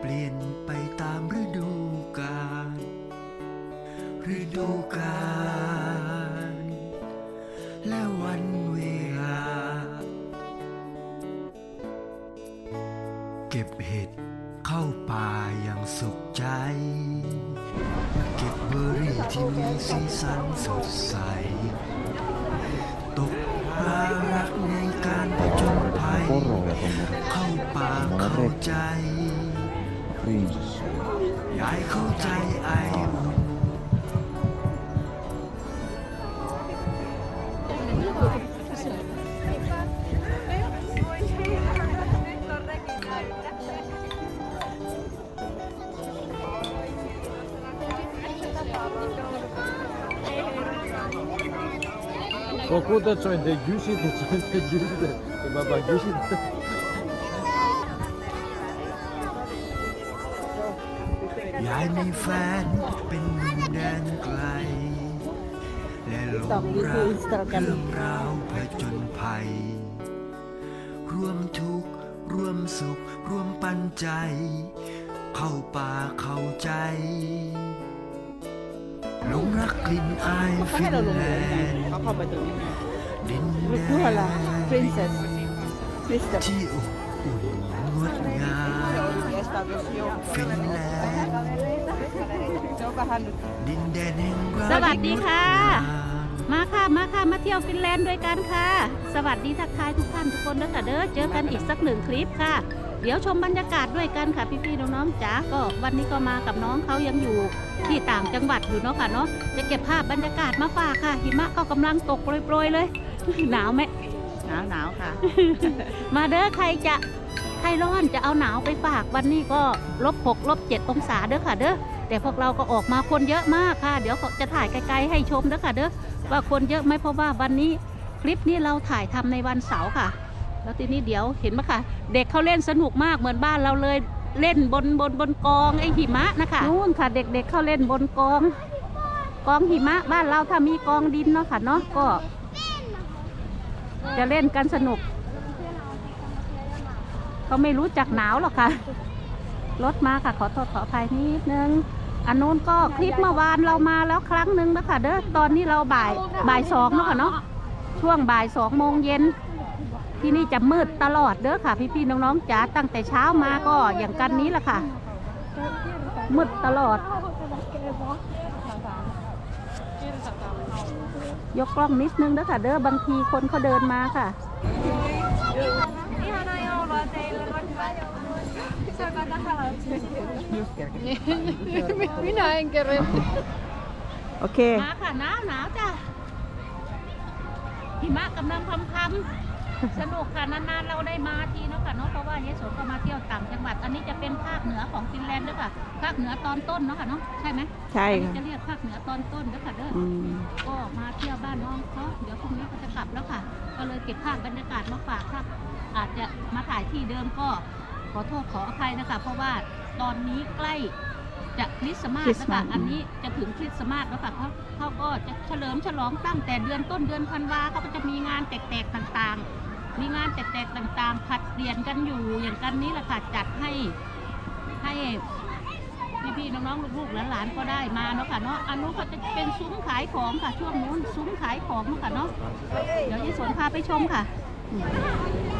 เปลี่ยนไปตามฤดูกาลฤดูกาลและวันเวลา เก็บเห็ดเข้าป่าอย่างสุขใจ เก็บเบอร์รี่ที่มีสีสันสดใส ตกปลารักในการผจญภัย เข้าป่าเข้าใจ prinsessoja. ยายเข้าใจไออุ่น Kokuta join the Yushi the join the Yushi the Baba Yushi the ยายมีแฟนเป็นหนุ่มแดนไกล และหลงรักเรื่องราวผจญภัย ร่วมทุกข์ร่วมสุข ร่วมปันใจ เข้าป่าเข้าใจหลงรักกลิ่นอายเขาฟิให้นเราลงแลเรือนกันนด์เขาเข้าไปตรงนี้ดินแดพูดอะไรน princess princess ที่อบอุ่นงดงามฟินแลนด์ดินแดนแห่งรักสวัสดีค่ะ งดงาม มาค่ะมาค่ะมาเที่ยวฟินแลนด์ด้วยกันค่ะ สวัสดีทักทายทุกท่านทุกคนด้วยค่ะเด้อเจอกันอีกสักหนึ่งคลิปค่ะ เดี๋ยวชมบรรยากาศด้วยกันค่ะพี่ๆน้องๆจ๋าก็วันนี้ก็มากับน้องเขายังอยู่ที่ต่างจังหวัดอยู่เนาะค่ะเนาะจะเก็บภาพบรรยากาศมาฝากค่ะ หิมะก็กำลังตกโปรยๆเลย หนาวไหมหนาวหนาวค่ะ มาเด้อใครจะ ใครร้อนจะเอาหนาวไปฝากวันนี้ก็ลบหกลบเจ็ดองศาเด้อค่ะเด้อแต่พวกเราก็ออกมาคนเยอะมากค่ะ เดี๋ยวจะถ่ายไกลๆให้ชมเด้อค่ะเด้อว่าคนเยอะไหมเพราะว่าวันนี้คลิปนี้เราถ่ายทำในวันเสาร์ค่ะ แล้วทีนี้เดี๋ยวเห็นไหมคะเด็กเขาเล่นสนุกมากเหมือนบ้านเราเลยเล่นบนบนบนกองไอหิมะนะคะนู่นค่ะ เด็กๆเขาเล่นบนกอง กองหิมะบ้านเราถ้ามีกองดินเนาะค่ะเนาะก็ จะเล่นกันสนุก เขาไม่รู้จักหนาวหรอกค่ะ รถมาค่ะขอโทษขออภัยนิดนึง อันนู้นก็คลิปเมื่อวานเรามาแล้วครั้งหนึ่งนะคะเด้อ ตอนนี้เราบ่ายบ่ายสองเนาะค่ะเนาะ ช่วงบ่ายสองโมงเย็น ที่นี่จะมืดตลอดเด้อค่ะ พี่ๆน้องๆจ๋าตั้งแต่เช้ามาก็อย่างกันนี้แหละค่ะ มืดตลอด ยกกล้องนิดนึงเด้อค่ะ เด้อบางทีคนเขาเดินมาค่ะ Minä en kerro. โอเคมาค่ะหนาวหนาวจ้ะหิมะกำลังคำคำๆสนุกค่ะนานๆเราได้มาทีเนาะค่ะเนาะเพราะว่าเยโสก็มาเที่ยวต่างจังหวัด อันนี้จะเป็นภาคเหนือของฟินแลนด์ด้วยค่ะภาคเหนือตอนต้นเนาะค่ะเนาะใช่ไหมใช่อันนี้ค่ะจะเรียกภาคเหนือตอนต้นด้วยค่ะเด้อออืมก็มาเที่ยวบ้านน้องเขาเดี๋ยวพรุ่งนี้ก็จะกลับแล้วค่ะ ก็เลยเก็บภาพบรรยากาศมาฝากค่ะ อาจจะมาถ่ายที่เดิมก็ขอโทษขออภัยนะคะ เพราะว่าตอนนี้ใกล้จะคริสต์มาสคริสต์แล้วมาค่ะสอันนี้จะถึงคริสต์มาสแล้วค่ะเขาเขาก็จะเฉลิมฉลองตั้งแต่เดือนต้นเดือนธันวาเขาก็จะมีงานแตกๆต่างๆ มีงานแตกๆต่างๆผัดเปลี่ยนกันอยู่อย่างกันนี้แหละค่ะจัดให้ให้พี่ๆน้องๆลูกๆหลานๆก็ได้มาเนาะค่ะเนาะอันนู้นเขาจะเป็นซุ้มขายของค่ะช่วงนู้นซุ้มขายของเนาะค่ะเนาะเดี๋ยวยี่สนพาไปชมค่ะม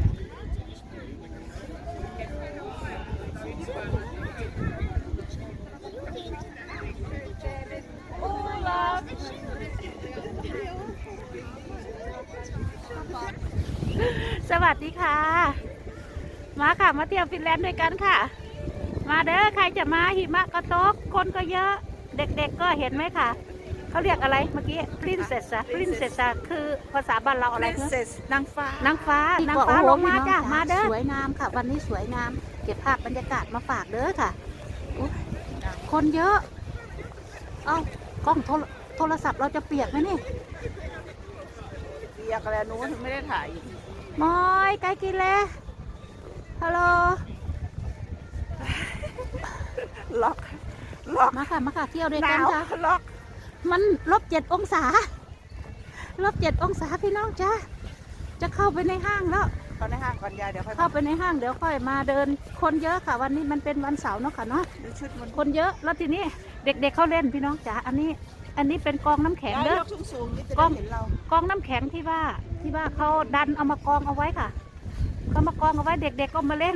วัสดีค่ะ มาค่ะมาเที่ยวฟินแลนด์ด้วยกันค่ะ มาเด้อใครจะมาหิมะก็ตก คนก็เยอะ เด็กๆก็เห็นไหมค่ะเขาเรียกอะไรเมื่อกี้ princess อะ princess อะคือภาษาบ้านเราอะไรนะ Princess นางฟ้านางฟ้านางฟ้าโอ้โหลงมาพี่น้องจ้ะจ๋ามาเด้อสวยงามค่ะ วันนี้สวยงาม เก็บภาพบรรยากาศมาฝากเด้อค่ะอุ๊ยคนเยอะเอ้ากล้องโทรโทรศัพท์เราจะเปียกไหมนี่เปียกแล้วหนู้ถึงไม่ได้ถ่าย มอยไกลกินเลยฮัลโหลล็อกล็อกมาค่ะมาค่ะเที่ยวด้วยหกันนาวค่ะ ล็อกมันลบเจ็ดองศาลบเจ็ดองศาพี่น้องจ้าจะเข้าไปในห้างแล้ว เขาในห้างก่อนยายเดี๋ยวค่อยเข้าไปในห้างเดี๋ยวค่อยมาเดิน คนเยอะค่ะ วันนี้มันเป็นวันเสาร์เนาะค่ะเนาะดูชุดมันคนเยอะแล้วทีนี้เด็กๆเขาเล่นพี่น้องจ๋าอันนี้ อันนี้เป็นกองน้ำแข็งยายเด้อยกสูงสูงๆนี่จะกล้ได้องเห็นเรากองน้ำแข็งที่ว่า ที่ว่าเขาดันเอามากองเอาไว้ค่ะเขามากองเอาไว้เด็กๆก็มาเล่น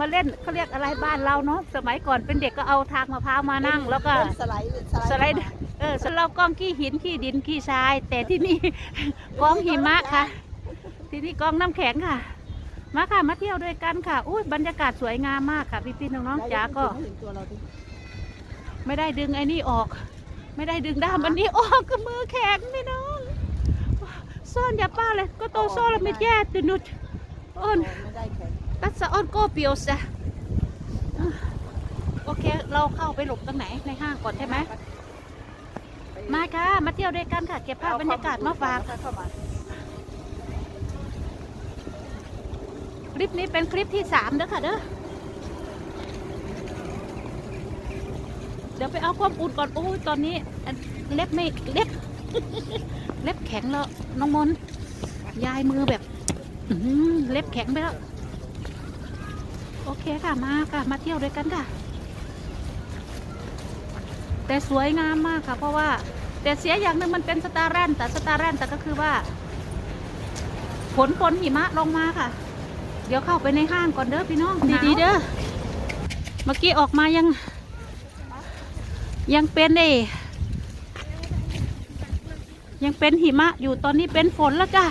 มาเล่นเขาเรียกอะไรบ้านเราเนาะสมัยก่อนเป็นเด็กก็เอาทางมะพร้าวมานั่ง แล้วก็เล่นสไลด์เล่นสไลด์เออสเรากองขี้หินขี้ดินขี้ทราย แต่ที่นี่กองหิมะค่ะ ที่นี่กองน้ำแข็งค่ะ มาค่ะมาเที่ยวด้วยกันค่ะอุ้ยบรรยากาศสวยงามมากค่ะพี่พี่ๆน้องๆจ๋าก็ไม่เห็นตัวเราดิไม่ได้ดึงไอ้นี่ออก ไม่ได้ดึงด้ามอันนี้ออกก็มือแข็งพี่น้อง ซ่อนอย่าป้าเลยก็โตซ่อนแล้วไม่แย่ตุนุดอ้นไม่ได้แข็งตัดสะอ้อนโกเปียวซะโอเค เราเข้าไปหลบตรงไหนในห้างก่อนใช่ไหม มาค่ะ มาเที่ยวด้วยกันค่ะ เก็บภาพบรรยากาศมาฝาก คลิปนี้เป็นคลิปที่สามเด้อค่ะเด้อ เดี๋ยวไปเอาความอุ่นก่อน โอ้ยตอนนี้อันเล็บไม่เล็บ เล็บแข็งแล้วน้องมนต์ยายมือแบบอื้อหือเล็บแข็งไปแล้ว โอเคค่ะมาค่ะ มาเที่ยวด้วยกันค่ะ แต่สวยงามมากค่ะ เพราะว่า แต่เสียอย่างหนึ่งมันเป็นสตาร์แรนแต่สตาร์แรนแต่ก็คือว่าฝนฝนหิมะลงมาค่ะ เดี๋ยวเข้าไปในห้างก่อนเด้อพี่น้องดีๆเด้อเมื่อกี้ออกมายัง ยังเป็นเอ ยังเป็นหิมะอยู่ตอนนี้เป็นฝนแล้วจ้ะ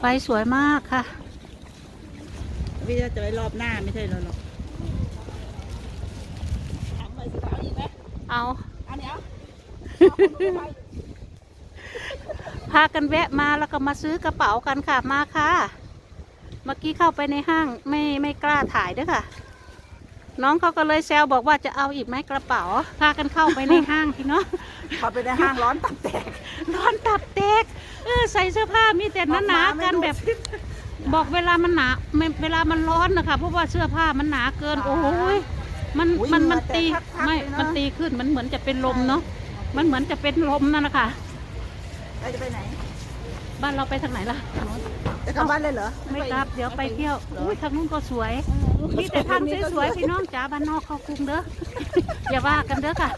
ไปสวยมากค่ะ พี่จะไปรอบหน้าไม่ใช่เหรอหรอกถามไปสิเอาอีกไหมเอาอันเนี้ยพากันแวะมาแล้วก็มาซื้อกระเป๋ากันค่ะมาค่ะ เมื่อกี้เข้าไปในห้างไม่ไม่กล้าถ่ายเด้วยค่ะ น้องเขาก็เลยแซวบอกว่าจะเอาอีกไหมกระเป๋า พากันเข้าไปในห้างพี่เนาะพอไปในห้างร้อนตับแตกร้อนตับเตกเออใส่เสื้อผ้ามีแต่หนาๆกันแบบ บอกเวลามันหนาไม่เวลามันร้อนนะคะเพราะว่าเสื้อผ้ามันหนาเกิน โอ้ยมันอุ๊ยมันมันเหงื่อตีแตกพักๆไม่เลยนะมันตีขึ้นมันเหมือนจะเป็นลมเนาะมันเหมือนจะเป็นลมนั่นนะคะเราจะไปไหน บ้านเราไปทางไหนล่ะจะกลับบ้านเลยเหรอ ไม่กลับ เดี๋ยวไปเที่ยวหรออุ้ยทางนู้นก็สวย มีแต่ทำสวยๆพี่น้องจ๋าบ้านนอกเขากรุงเด้ออย่าว่ากันเด้อค่ะ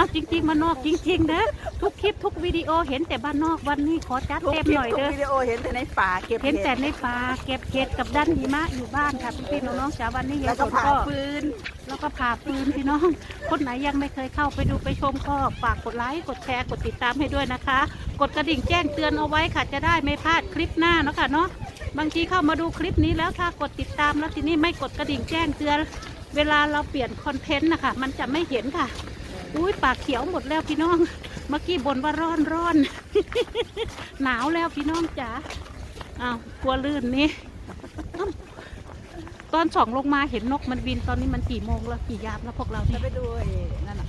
เอาจริงๆบ้านนอกจริง ๆเด้อทุกคลิปทุกวิดีโอเห็นแต่บ้านนอกวันนี้ขอจัดทุกเต็มคลิหปน่อยทุกเด้อ วิดีโอเห็นแต่ในป่าเก็บเห็นแต่ห็ดในป่าเก็บเห็ดกับดันหิมะอยู่บ้านค่ะพี่ๆน้องๆจ๋าวันนี้แล้ยายวฝก็นผ่าก็ฟืน แล้วก็ผ่าฟืนพี่น้องคนไหนยังไม่เคยเข้าไปดูไปชมก็ฝากกดไลค์กดแชร์กดติดตามให้ด้วยนะคะ กดกระดิ่งแจ้งเตือนเอาไว้ค่ะจะได้ไม่พลาดคลิปหน้าเนาะค่ะเนาะบางทีเข้ามาดูคลิปนี้แล้วถ้ากดติดตามแล้วทีนี้ไม่กดกระดิ่งแจ้งเตือน เวลาเราเปลี่ยนคอนเทนต์นะคะมันจะไม่เห็นค่ะ อุ้ยปากเขียวหมดแล้วพี่น้อง เมื่อกี้บ่นว่าร้อนร้อน หนาวแล้วพี่น้องจ๋าอ้าวกลัวลื่นนี่ ตอนส่องลงมาเห็นนกมันบินตอนนี้มันกี่โมงแล้วกี่ยามแล้วพวกเราจะเนี่ยไปดูไอ้นั่นน่ะ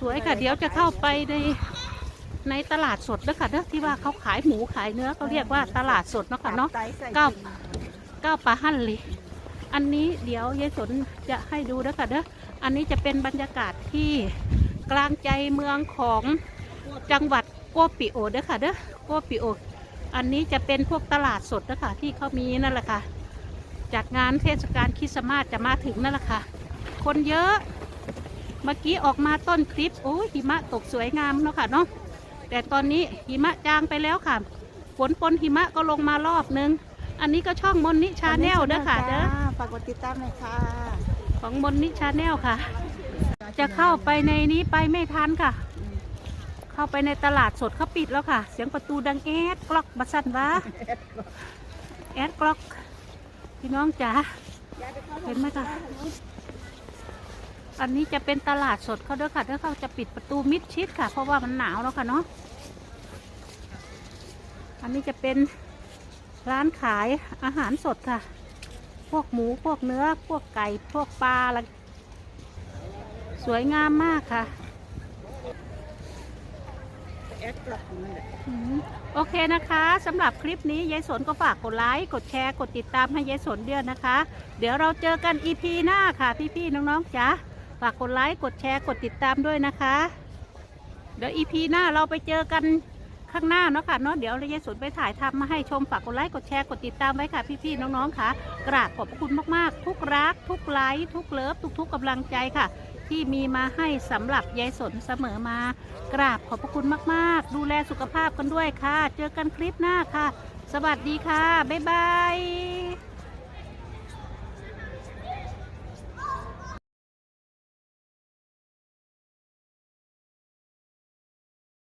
สวยค่ะเดี๋ยวจะเข้าไปในในตลาดสดเด้อค่ะเด้อที่ว่าเขาขายหมูขายเนื้อเขาเรียกว่าตลาดสดเนาะค่ะเนาะ ไตใส่เก้าเก้าปลาหั่นเลย อันนี้เดี๋ยวยายสนจะให้ดูเด้อค่ะเด้ออันนี้จะเป็นบรรยากาศที่กลางใจเมืองของจังหวัดโกปิโอเด้อค่ะเด้อโกปิโอ อันนี้จะเป็นพวกตลาดสดนะคะที่เขามีนั่นแหละค่ะจากงานเทศกาลคริสต์มาสจะมาถึงนั่นแหละค่ะ คนเยอะ เมื่อกี้ออกมาต้นคลิปโอ้ยหิมะตกสวยงามเนาะค่ะเนาะแต่ตอนนี้หิมะจางไปแล้วค่ะฝนปนหิมะก็ลงมารอบนึง อันนี้ก็ช่องมนนิชาแนลเด้อค่ะเด้อ ฝากกดติดตามหน่อยค่ะ ของมนนิชาแนลค่ะ จะเข้าไปในนี้ไปไม่ทันค่ะ เข้าไปในตลาดสดเขาปิดแล้วค่ะ เสียงประตูดังแอดกล็อกบัสันวะแอดกล็อก พี่น้องจ๋าเห็นไหมคะอันนี้จะเป็นตลาดสดเขาเด้อค่ะเด้อเขาจะปิดประตูมิดชิดค่ะ เพราะว่ามันหนาวแล้วค่ะเนาะอันนี้จะเป็นร้านขายอาหารสดค่ะ พวกหมูพวกเนื้อ พวกไก่พวกปลาอะไรสวยงามมากค่ะแอดกลับนั่นแหละอืมโอเคนะคะสำหรับคลิปนี้ยายสนก็ฝากกดไลค์กดแชร์กดติดตามให้ยายสนด้วยนะคะ เดี๋ยวเราเจอกัน EP หน้าค่ะ พี่ๆน้องๆจ๋าฝากกดไลค์กดแชร์กดติดตามด้วยนะคะ เดี๋ยว EP หน้าเราไปเจอกัน ข้างหน้าเนาะค่ะเนาะเดี๋ยวยายสนไปถ่ายทำมาให้ชมฝากกดไลค์กดแชร์กดติดตามไว้ค่ะพี่ๆน้องๆค่ะ กราบขอบพระคุณมากๆ ทุกรัก ทุกไลค์ทุกเลิฟทุกๆกำลังใจค่ะ ที่มีมาให้สำหรับยายสนเสมอมา กราบขอบพระคุณมากๆ ดูแลสุขภาพกันด้วยค่ะ เจอกันคลิปหน้าค่ะ สวัสดีค่ะบ๊ายบาย